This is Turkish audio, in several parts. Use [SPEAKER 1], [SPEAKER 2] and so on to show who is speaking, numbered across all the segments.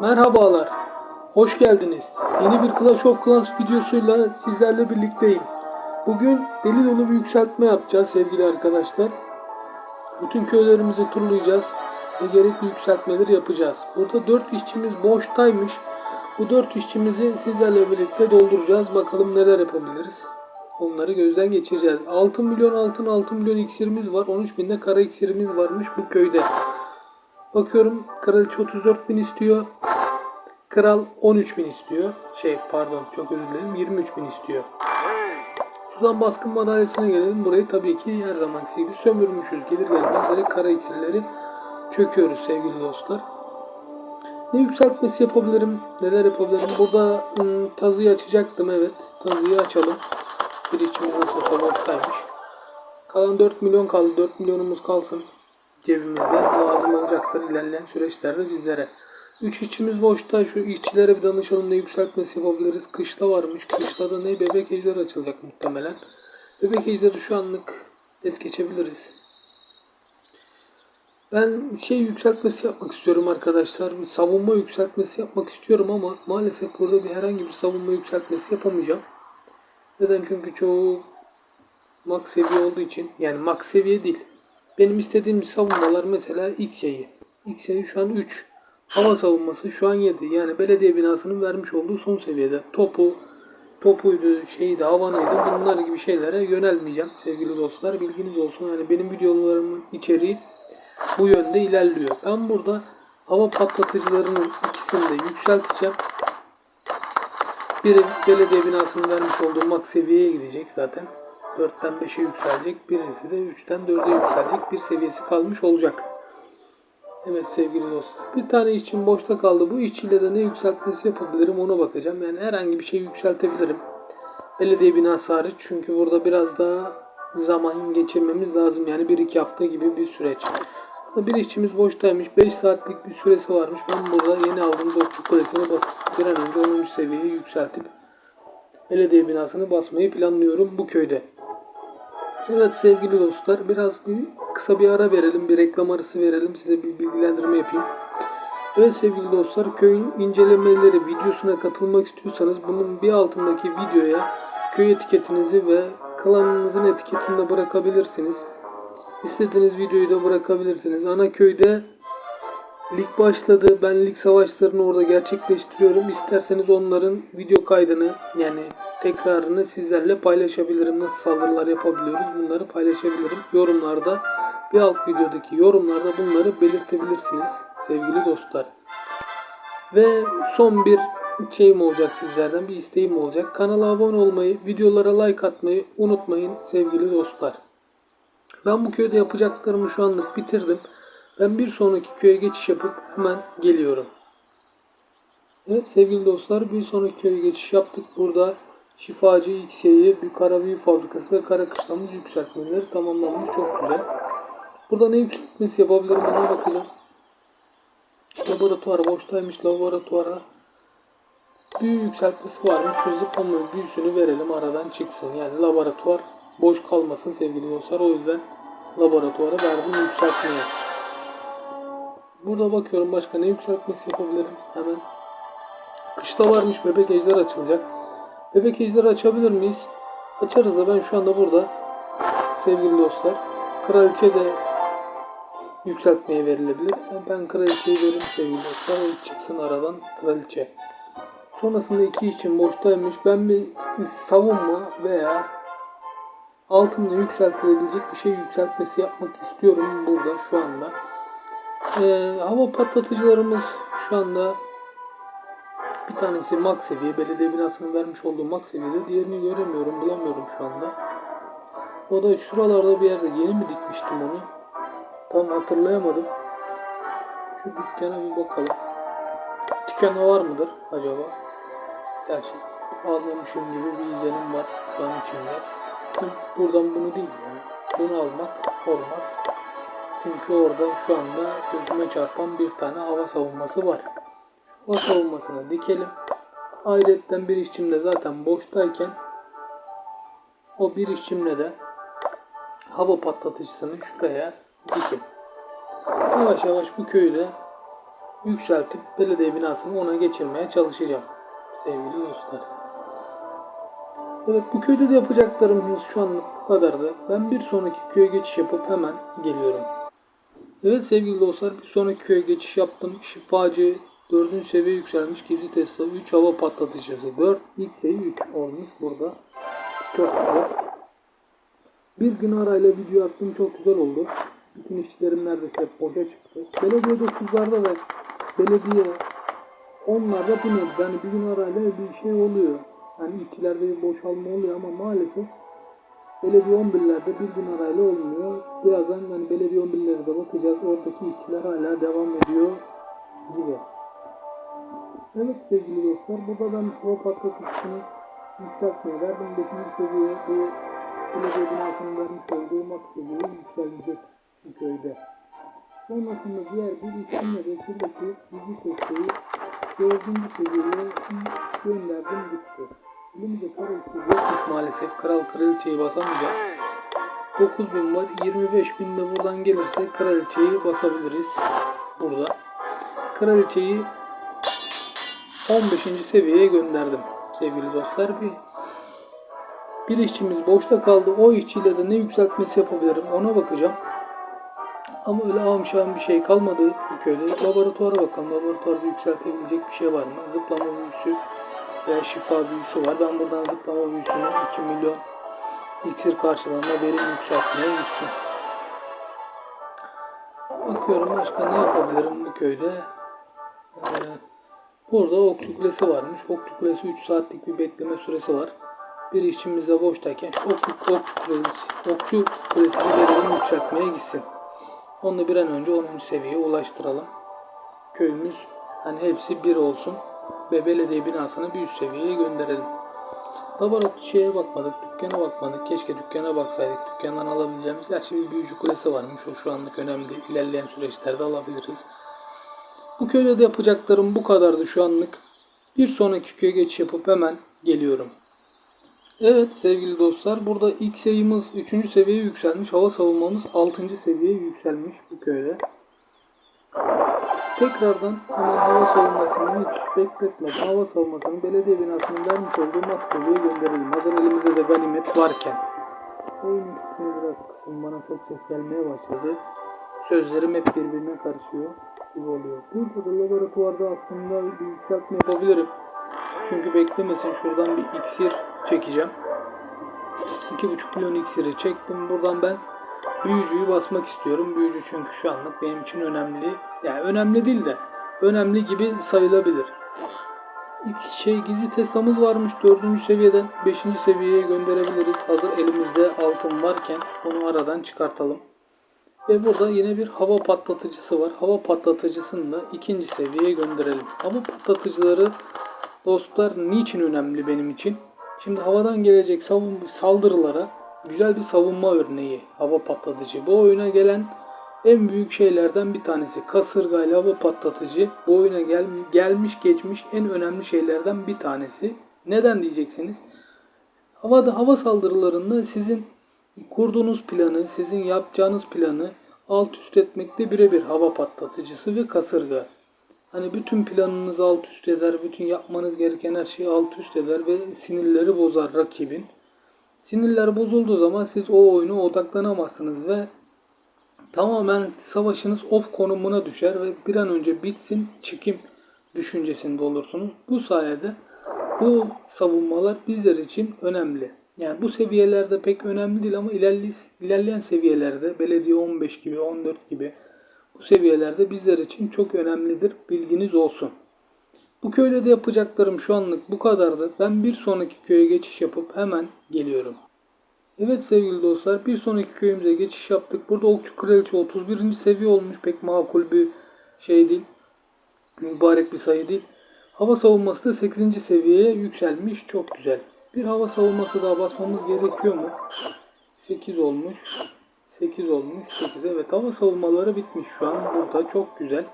[SPEAKER 1] Merhabalar, hoş geldiniz. Yeni bir Clash of Clans videosuyla sizlerle birlikteyim. Bugün deli dolu bir yükseltme yapacağız sevgili arkadaşlar. Bütün köylerimizi turlayacağız ve gerekli yükseltmeleri yapacağız. Burada 4 işçimiz boştaymış. Bu 4 işçimizi sizlerle birlikte dolduracağız. Bakalım neler yapabiliriz. Onları gözden geçireceğiz. 6 milyon altın, 6 milyon iksirimiz var. 13 binde kara iksirimiz varmış bu köyde. Bakıyorum kraliçe 34 bin istiyor. Kral 13 bin istiyor. Şey pardon çok özür dilerim 23 bin istiyor. Şuradan baskın madalyasına gelelim. Burayı tabii ki her zamanki gibi sömürmüşüz. Gelir gelmez direkt kara iksirleri çöküyoruz sevgili dostlar. Ne yükseltmesi yapabilirim? Neler yapabilirim? Burada ım, tazıyı açacaktım evet. Tazıyı açalım. Bir içimiz nasıl olsa boştaymış. Kalan 4 milyon kaldı. 4 milyonumuz kalsın cebimizde. Lazım olacaktır ilerleyen süreçlerde bizlere. 3 içimiz boşta. Şu işçilere bir danışalım ne yükseltmesi yapabiliriz. Kışla varmış. Kışla da ne? Bebek ejderi açılacak muhtemelen. Bebek ejderi şu anlık es geçebiliriz. Ben şey yükseltmesi yapmak istiyorum arkadaşlar. Bir savunma yükseltmesi yapmak istiyorum ama maalesef burada bir herhangi bir savunma yükseltmesi yapamayacağım. Neden? Çünkü çoğu max seviye olduğu için yani max seviye değil. Benim istediğim savunmalar mesela X yayı. X yayı şu an 3. Hava savunması şu an 7. Yani belediye binasının vermiş olduğu son seviyede. Topu, topuydu, şeydi, havanıydı bunlar gibi şeylere yönelmeyeceğim sevgili dostlar. Bilginiz olsun. Yani benim videolarımın içeriği bu yönde ilerliyor. Ben burada hava patlatıcılarının ikisini de yükselteceğim. Biri belediye binasının vermiş olduğu max seviyeye gidecek zaten. 4'ten 5'e yükselecek. Birisi de 3'ten 4'e yükselecek. Bir seviyesi kalmış olacak. Evet sevgili dostlar. Bir tane işçim boşta kaldı. Bu işçiyle de ne yükseltmesi yapabilirim ona bakacağım. Yani herhangi bir şey yükseltebilirim. Belediye binası hariç. Çünkü burada biraz daha zaman geçirmemiz lazım. Yani 1-2 hafta gibi bir süreç. Bir işçimiz boştaymış. 5 saatlik bir süresi varmış. Ben burada yeni aldığım dokçuk kulesine basıp bir an önce 10. seviyeye yükseltip belediye binasını basmayı planlıyorum bu köyde. Evet sevgili dostlar biraz bir kısa bir ara verelim. Bir reklam arası verelim. Size bir bilgilendirme yapayım. Evet sevgili dostlar köyün incelemeleri videosuna katılmak istiyorsanız bunun bir altındaki videoya köy etiketinizi ve klanınızın etiketini de bırakabilirsiniz. İstediğiniz videoyu da bırakabilirsiniz. Ana köyde lig başladı. Ben lig savaşlarını orada gerçekleştiriyorum. İsterseniz onların video kaydını yani tekrarını sizlerle paylaşabilirim. Nasıl saldırılar yapabiliyoruz bunları paylaşabilirim. Yorumlarda bir alt videodaki yorumlarda bunları belirtebilirsiniz sevgili dostlar. Ve son bir şeyim olacak sizlerden bir isteğim olacak. Kanala abone olmayı, videolara like atmayı unutmayın sevgili dostlar. Ben bu köyde yapacaklarımı şu anlık bitirdim. Ben bir sonraki köye geçiş yapıp hemen geliyorum. Evet sevgili dostlar bir sonraki köye geçiş yaptık. Burada şifacı X'yi, bir kara büyü fabrikası ve kara kışlamız yükseltmeleri tamamlanmış. Çok güzel. Burada ne yükseltmesi yapabilirim ona bakacağım. Laboratuvar boştaymış. Laboratuvara büyü yükseltmesi varmış. Şu zıplama büyüsünü verelim aradan çıksın. Yani laboratuvar boş kalmasın sevgili dostlar. O yüzden laboratuvara verdim yükseltmeye. Burada bakıyorum başka ne yükseltmesi yapabilirim. Hemen. Kışta varmış bebek ejder açılacak. Bebek ejderi açabilir miyiz? Açarız da ben şu anda burada sevgili dostlar. Kraliçe de yükseltmeye verilebilir. Ben kraliçeyi veririm sevgili dostlar. Çıksın aradan kraliçe. Sonrasında iki için boştaymış. Ben bir savunma veya altında yükseltilebilecek bir şey yükseltmesi yapmak istiyorum burada şu anda. Ee, hava patlatıcılarımız şu anda bir tanesi max seviye. Belediye binasının vermiş olduğu max seviyede. Diğerini göremiyorum, bulamıyorum şu anda. O da şuralarda bir yerde yeni mi dikmiştim onu? Tam hatırlayamadım. Şu dükkana bir bakalım. Dükkana var mıdır acaba? Gerçi almamışım gibi bir izlenim var an içimde. Buradan bunu değil yani. Bunu almak olmaz. Çünkü orada şu anda gözüme çarpan bir tane hava savunması var. Hava savunmasını dikelim. Ayrıca bir işçimde zaten boştayken o bir işçimle de hava patlatıcısını şuraya dikim. Yavaş yavaş bu köyü de yükseltip belediye binasını ona geçirmeye çalışacağım sevgili dostlar. Evet bu köyde de yapacaklarımız şu anlık bu kadardı. Ben bir sonraki köye geçiş yapıp hemen geliyorum. Evet sevgili dostlar bir sonraki köye geçiş yaptım. Şifacı 4. seviye yükselmiş. Gizli Tesla 3 hava patlatıcısı 4 ilk sayı 3 olmuş burada. Çok güzel. Bir gün arayla video attım çok güzel oldu. Bütün işlerim neredeyse hep boşa çıktı. Belediye 9'larda da belediye onlarda bu ne? Yani bir gün arayla bir şey oluyor. Yani ikilerde bir boşalma oluyor ama maalesef belediye 11'lerde bir gün arayla olmuyor. Birazdan yani belediye 11'lere de bakacağız. Oradaki ikiler hala devam ediyor gibi. Evet sevgili dostlar burada ben hava patlatıcısını yükseltmeye verdim. 5. seviye bu binasının vermiş olduğu max seviye yükselmeyecek bu köyde. Sonrasında diğer bir isimle de şuradaki bilgi testeyi 4. seviyeye gönderdim gitti. Elimizde kraliçe yokmuş maalesef. Kral kraliçeyi basamayacağız. 9000 var. 25.000 de buradan gelirse kraliçeyi basabiliriz. Burada. Kraliçeyi 15. seviyeye gönderdim sevgili dostlar. Bir, bir işçimiz boşta kaldı. O işçiyle de ne yükseltmesi yapabilirim ona bakacağım. Ama öyle amşan bir şey kalmadı bu köyde. Laboratuvara bakalım. Laboratuvarda yükseltebilecek bir şey var mı? Zıplama büyüsü veya şifa büyüsü var. Ben buradan zıplama büyüsünü 2 milyon iksir karşılığında verim yükseltmeye gitsin. Bakıyorum başka ne yapabilirim bu köyde. Ee, burada okçu kulesi varmış. Okçu kulesi 3 saatlik bir bekleme süresi var. Bir işçimiz de boştayken okçu, okçu kulesi, okçu kulesini verim yükseltmeye gitsin. Onu bir an önce 10. seviyeye ulaştıralım. Köyümüz hani hepsi bir olsun ve belediye binasını bir üst seviyeye gönderelim. Laboratuvar şeye bakmadık, dükkana bakmadık. Keşke dükkana baksaydık. Dükkandan alabileceğimiz gerçi bir büyücü kulesi varmış. O şu anlık önemli değil. İlerleyen süreçlerde alabiliriz. Bu köyde de yapacaklarım bu kadardı şu anlık. Bir sonraki köye geçiş yapıp hemen geliyorum. Evet sevgili dostlar burada ilk sayımız 3. seviyeye yükselmiş. Hava savunmamız 6. seviyeye yükselmiş bu köyde. Tekrardan hemen hava savunmasını hiç bekletmeden hava savunmasını belediye binasının vermiş olduğu seviyeye gönderelim. Hazır elimizde de ganimet varken. Oyun ikisini biraz kısım bana çok ses gelmeye başladı. Sözlerim hep birbirine karışıyor gibi oluyor. Burada da laboratuvarda aslında bir yükseltme yapabilirim. Çünkü beklemesin şuradan bir iksir çekeceğim. 2,5 milyon iksiri çektim. Buradan ben büyücüyü basmak istiyorum. Büyücü çünkü şu anlık benim için önemli. Yani önemli değil de önemli gibi sayılabilir. İlk şey gizli Tesla'mız varmış 4. seviyeden 5. seviyeye gönderebiliriz. Hazır elimizde altın varken onu aradan çıkartalım. Ve burada yine bir hava patlatıcısı var. Hava patlatıcısını da ikinci seviyeye gönderelim. Hava patlatıcıları dostlar niçin önemli benim için? Şimdi havadan gelecek saldırılara güzel bir savunma örneği hava patlatıcı. Bu oyuna gelen en büyük şeylerden bir tanesi kasırga ile hava patlatıcı. Bu oyuna gel, gelmiş geçmiş en önemli şeylerden bir tanesi. Neden diyeceksiniz? Havada hava saldırılarında sizin kurduğunuz planı, sizin yapacağınız planı alt üst etmekte birebir hava patlatıcısı ve kasırga. Hani bütün planınızı alt üst eder, bütün yapmanız gereken her şeyi alt üst eder ve sinirleri bozar rakibin. Sinirler bozulduğu zaman siz o oyuna odaklanamazsınız ve tamamen savaşınız off konumuna düşer ve bir an önce bitsin çıkayım düşüncesinde olursunuz. Bu sayede bu savunmalar bizler için önemli. Yani bu seviyelerde pek önemli değil ama ilerleyen seviyelerde belediye 15 gibi 14 gibi bu seviyelerde bizler için çok önemlidir. Bilginiz olsun. Bu köyde de yapacaklarım şu anlık bu kadardı. Ben bir sonraki köye geçiş yapıp hemen geliyorum. Evet sevgili dostlar bir sonraki köyümüze geçiş yaptık. Burada Okçu Kraliçe 31. seviye olmuş. Pek makul bir şey değil. Mübarek bir sayı değil. Hava savunması da 8. seviyeye yükselmiş. Çok güzel. Bir hava savunması daha basmamız gerekiyor mu? 8 olmuş. 8 olmuş. 8 evet hava savunmaları bitmiş şu an. Burada çok güzel.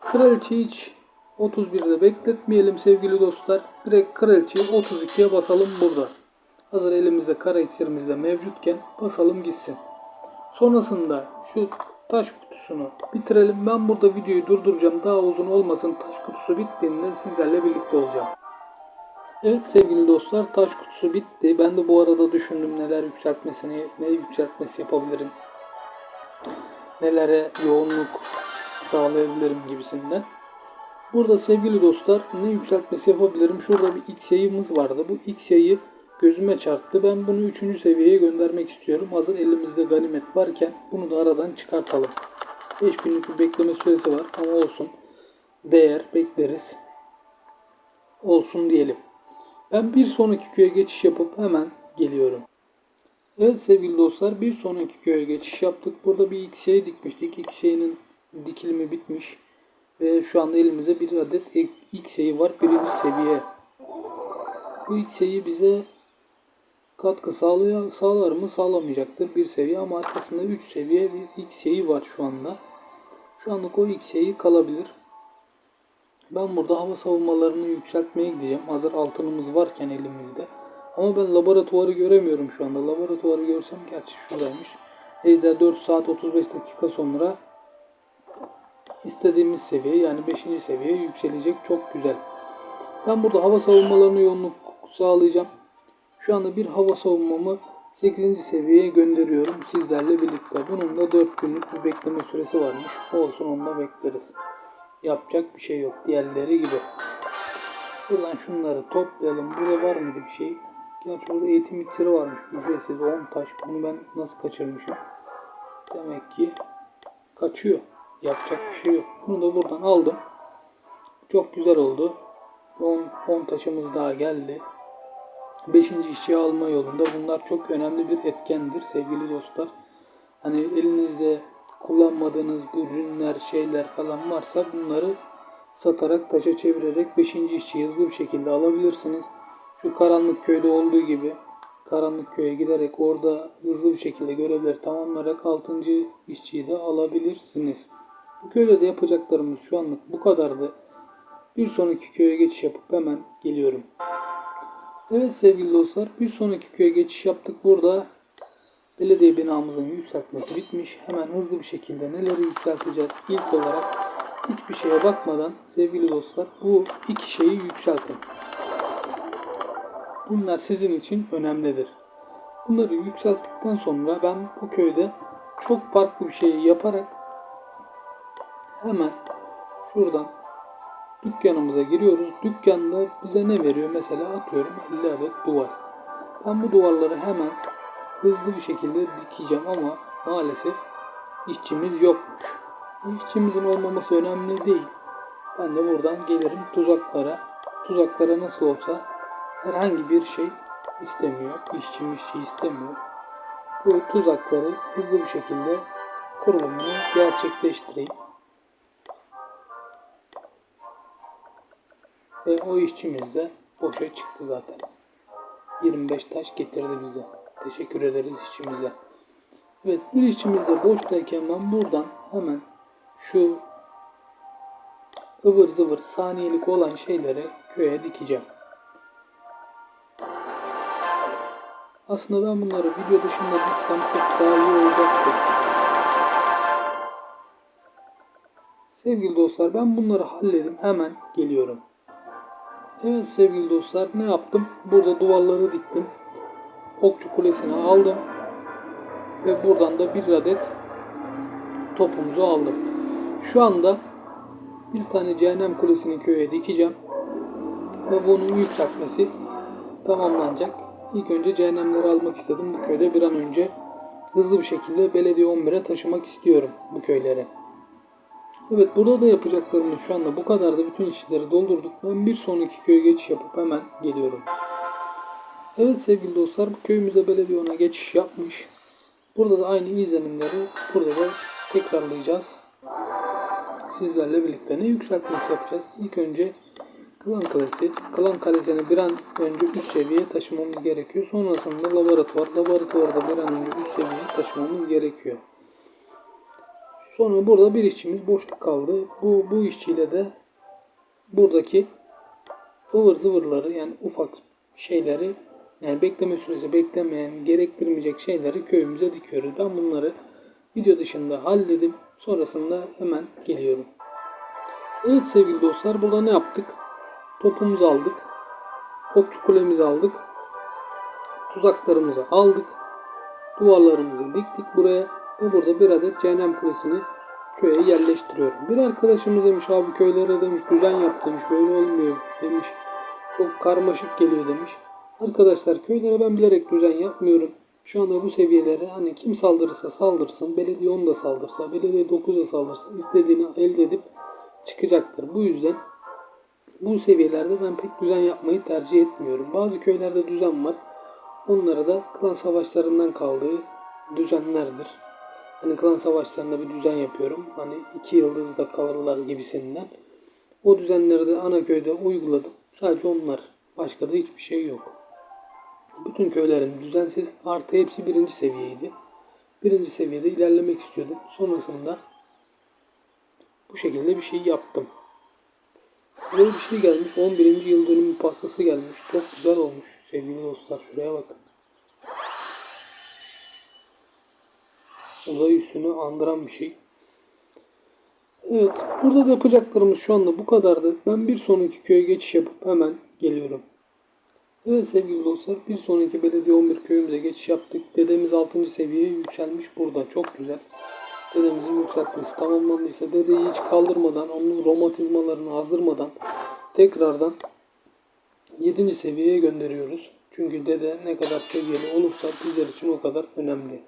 [SPEAKER 1] Kraliçe hiç 31'de bekletmeyelim sevgili dostlar. Direkt kraliçeyi 32'ye basalım burada. Hazır elimizde kara iksirimiz de mevcutken basalım gitsin. Sonrasında şu taş kutusunu bitirelim. Ben burada videoyu durduracağım. Daha uzun olmasın. Taş kutusu bittiğinde sizlerle birlikte olacağım. Evet sevgili dostlar taş kutusu bitti. Ben de bu arada düşündüm neler yükseltmesini, ne yükseltmesi yapabilirim. Nelere yoğunluk sağlayabilirim gibisinden. Burada sevgili dostlar ne yükseltmesi yapabilirim? Şurada bir X yayımız vardı. Bu X yayı gözüme çarptı. Ben bunu 3. seviyeye göndermek istiyorum. Hazır elimizde ganimet varken bunu da aradan çıkartalım. 5 günlük bir bekleme süresi var ama olsun. Değer bekleriz. Olsun diyelim. Ben bir sonraki köye geçiş yapıp hemen geliyorum. Evet sevgili dostlar bir sonraki köye geçiş yaptık. Burada bir X'ye dikmiştik. X'ye'nin dikilimi bitmiş. Ve şu anda elimizde bir adet X'ye var. Birinci seviye. Bu X'ye'yi bize katkı sağlıyor, sağlar mı? Sağlamayacaktır bir seviye ama arkasında 3 seviye bir X'ye'yi var şu anda. Şu anlık o X'ye'yi kalabilir. Ben burada hava savunmalarını yükseltmeye gideceğim. Hazır altınımız varken elimizde. Ama ben laboratuvarı göremiyorum şu anda. Laboratuvarı görsem gerçi şuradaymış. Ejder 4 saat 35 dakika sonra istediğimiz seviye yani 5. seviyeye yükselecek. Çok güzel. Ben burada hava savunmalarını yoğunluk sağlayacağım. Şu anda bir hava savunmamı 8. seviyeye gönderiyorum sizlerle birlikte. Bunun da 4 günlük bir bekleme süresi varmış. Olsun onu da bekleriz. Yapacak bir şey yok. Diğerleri gibi. Buradan şunları toplayalım. Burada var mıydı bir şey? Gerçi orada eğitim iksiri varmış. Ücretsiz 10 taş. Bunu ben nasıl kaçırmışım? Demek ki kaçıyor. Yapacak bir şey yok. Bunu da buradan aldım. Çok güzel oldu. 10, 10 taşımız daha geldi. 5. işçi alma yolunda bunlar çok önemli bir etkendir sevgili dostlar. Hani elinizde kullanmadığınız bu ürünler, şeyler falan varsa bunları satarak taşa çevirerek 5. işçiyi hızlı bir şekilde alabilirsiniz. Şu karanlık köyde olduğu gibi karanlık köye giderek orada hızlı bir şekilde görevleri tamamlayarak 6. işçiyi de alabilirsiniz. Bu köyde de yapacaklarımız şu anlık bu kadardı. Bir sonraki köye geçiş yapıp hemen geliyorum. Evet sevgili dostlar bir sonraki köye geçiş yaptık. Burada belediye binamızın yükseltmesi bitmiş. Hemen hızlı bir şekilde neleri yükselteceğiz? İlk olarak hiçbir şeye bakmadan sevgili dostlar bu iki şeyi yükseltin. Bunlar sizin için önemlidir. Bunları yükselttikten sonra ben bu köyde çok farklı bir şey yaparak hemen şuradan dükkanımıza giriyoruz. Dükkanda bize ne veriyor? Mesela atıyorum 50 adet duvar. Ben bu duvarları hemen hızlı bir şekilde dikeceğim ama maalesef işçimiz yokmuş. İşçimizin olmaması önemli değil. Ben de buradan gelirim tuzaklara. Tuzaklara nasıl olsa herhangi bir şey istemiyor. İşçi işçi istemiyor. Bu tuzakları hızlı bir şekilde kurulumunu gerçekleştireyim. Ve o işçimiz de boşa çıktı zaten. 25 taş getirdi bize. Teşekkür ederiz işçimize. Evet bir işçimiz de boştayken ben buradan hemen şu ıvır zıvır saniyelik olan şeyleri köye dikeceğim. Aslında ben bunları video dışında diksem çok daha iyi olacaktı. Sevgili dostlar ben bunları halledim hemen geliyorum. Evet sevgili dostlar ne yaptım? Burada duvarları diktim. Okçu kulesini aldım. Ve buradan da bir adet topumuzu aldım. Şu anda bir tane cehennem kulesini köye dikeceğim. Ve bunun yükseltmesi tamamlanacak. İlk önce cehennemleri almak istedim bu köyde bir an önce. Hızlı bir şekilde belediye 11'e taşımak istiyorum bu köyleri. Evet burada da yapacaklarımız şu anda bu kadar da bütün işleri doldurduk. Ben bir sonraki köye geçiş yapıp hemen geliyorum. Evet sevgili dostlar bu köyümüzde belediye ona geçiş yapmış. Burada da aynı izlenimleri burada da tekrarlayacağız. Sizlerle birlikte ne yükseltmesi yapacağız? İlk önce Klan Kalesi. Klan Kalesi'ni bir an önce üst seviyeye taşımamız gerekiyor. Sonrasında laboratuvar. Laboratuvarda bir an önce üst seviyeye taşımamız gerekiyor. Sonra burada bir işçimiz boş kaldı. Bu, bu işçiyle de buradaki ıvır zıvırları yani ufak şeyleri yani bekleme süresi beklemeyen, gerektirmeyecek şeyleri köyümüze dikiyoruz. Ben bunları video dışında halledip sonrasında hemen geliyorum. Evet sevgili dostlar burada ne yaptık? Topumuzu aldık. Okçu kulemizi aldık. Tuzaklarımızı aldık. Duvarlarımızı diktik buraya. Ve burada bir adet cehennem kulesini köye yerleştiriyorum. Bir arkadaşımız demiş abi köylere demiş düzen yap demiş. Böyle olmuyor demiş. Çok karmaşık geliyor demiş. Arkadaşlar köylere ben bilerek düzen yapmıyorum. Şu anda bu seviyelere hani kim saldırırsa saldırsın. Belediye 10 da saldırsa, belediye 9 da saldırsa istediğini elde edip çıkacaktır. Bu yüzden bu seviyelerde ben pek düzen yapmayı tercih etmiyorum. Bazı köylerde düzen var. Onlara da klan savaşlarından kaldığı düzenlerdir. Hani klan savaşlarında bir düzen yapıyorum. Hani iki yıldızda kalırlar gibisinden. O düzenleri de ana köyde uyguladım. Sadece onlar. Başka da hiçbir şey yok. Bütün köylerin düzensiz artı hepsi birinci seviyeydi. Birinci seviyede ilerlemek istiyordum. Sonrasında bu şekilde bir şey yaptım. Böyle bir şey gelmiş. 11. yıl dönümü pastası gelmiş. Çok güzel olmuş sevgili dostlar. Şuraya bakın. Uzay üstünü andıran bir şey. Evet. Burada da yapacaklarımız şu anda bu kadardı. Ben bir sonraki köye geçiş yapıp hemen geliyorum. Evet sevgili dostlar bir sonraki belediye 11 köyümüze geçiş yaptık. Dedemiz 6. seviyeye yükselmiş burada. Çok güzel. Dedemizin yükseltmesi tamamlandıysa dedeyi hiç kaldırmadan, onun romatizmalarını azdırmadan tekrardan 7. seviyeye gönderiyoruz. Çünkü dede ne kadar seviyeli olursa bizler için o kadar önemli.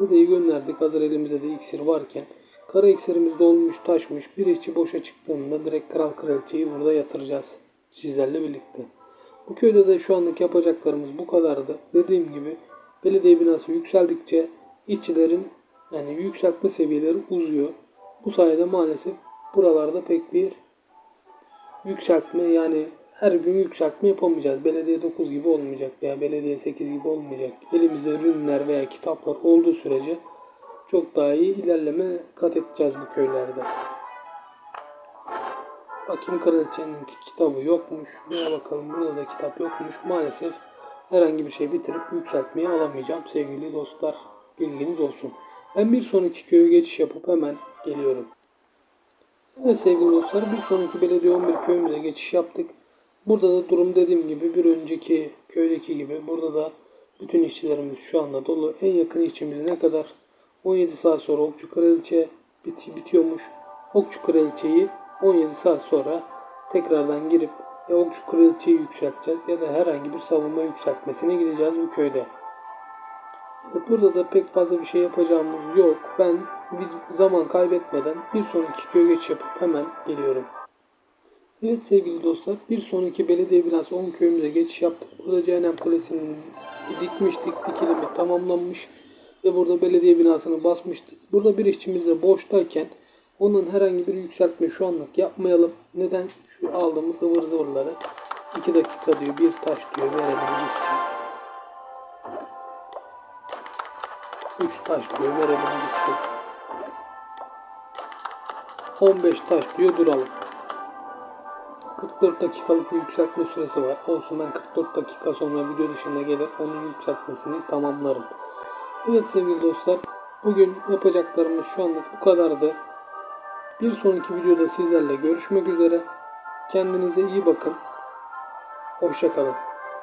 [SPEAKER 1] Dedeyi gönderdik hazır elimizde de iksir varken. Kara iksirimiz dolmuş taşmış. Bir içi boşa çıktığında direkt kral kraliçeyi burada yatıracağız. Sizlerle birlikte. Bu köyde de şu anlık yapacaklarımız bu kadardı. Dediğim gibi belediye binası yükseldikçe işçilerin yani yükseltme seviyeleri uzuyor. Bu sayede maalesef buralarda pek bir yükseltme yani her gün yükseltme yapamayacağız. Belediye 9 gibi olmayacak veya belediye 8 gibi olmayacak. Elimizde ürünler veya kitaplar olduğu sürece çok daha iyi ilerleme kat edeceğiz bu köylerde. Bakayım kraliçenin kitabı yokmuş. Buna bakalım burada da kitap yokmuş. Maalesef herhangi bir şey bitirip yükseltmeyi alamayacağım sevgili dostlar. Bilginiz olsun. Ben bir sonraki köye geçiş yapıp hemen geliyorum. Evet sevgili dostlar bir sonraki belediye 11 köyümüze geçiş yaptık. Burada da durum dediğim gibi bir önceki köydeki gibi burada da bütün işçilerimiz şu anda dolu. En yakın işçimiz ne kadar? 17 saat sonra Okçu Kraliçe biti, bitiyormuş. Okçu Kraliçeyi 17 saat sonra tekrardan girip ya Okçu Kraliçeyi yükselteceğiz ya da herhangi bir savunma yükseltmesine gideceğiz bu köyde. Burada da pek fazla bir şey yapacağımız yok. Ben bir zaman kaybetmeden bir sonraki köye geçiş yapıp hemen geliyorum. Evet sevgili dostlar bir sonraki belediye binası 10 köyümüze geçiş yaptık. Burada Cehennem Kulesi'nin dikmiştik, dikilimi tamamlanmış ve burada belediye binasını basmıştık. Burada bir işçimiz de boştayken onun herhangi bir yükseltme şu anlık yapmayalım. Neden? Şu aldığımız ıvır zıvırları 2 dakika diyor bir taş diyor verelim gitsin. 3 taş diyor verelim gitsin. 15 taş diyor duralım. 44 dakikalık bir yükseltme süresi var. Olsun ben 44 dakika sonra video dışında gelir onun yükseltmesini tamamlarım. Evet sevgili dostlar bugün yapacaklarımız şu anlık bu kadardı. Bir sonraki videoda sizlerle görüşmek üzere. Kendinize iyi bakın. Hoşçakalın.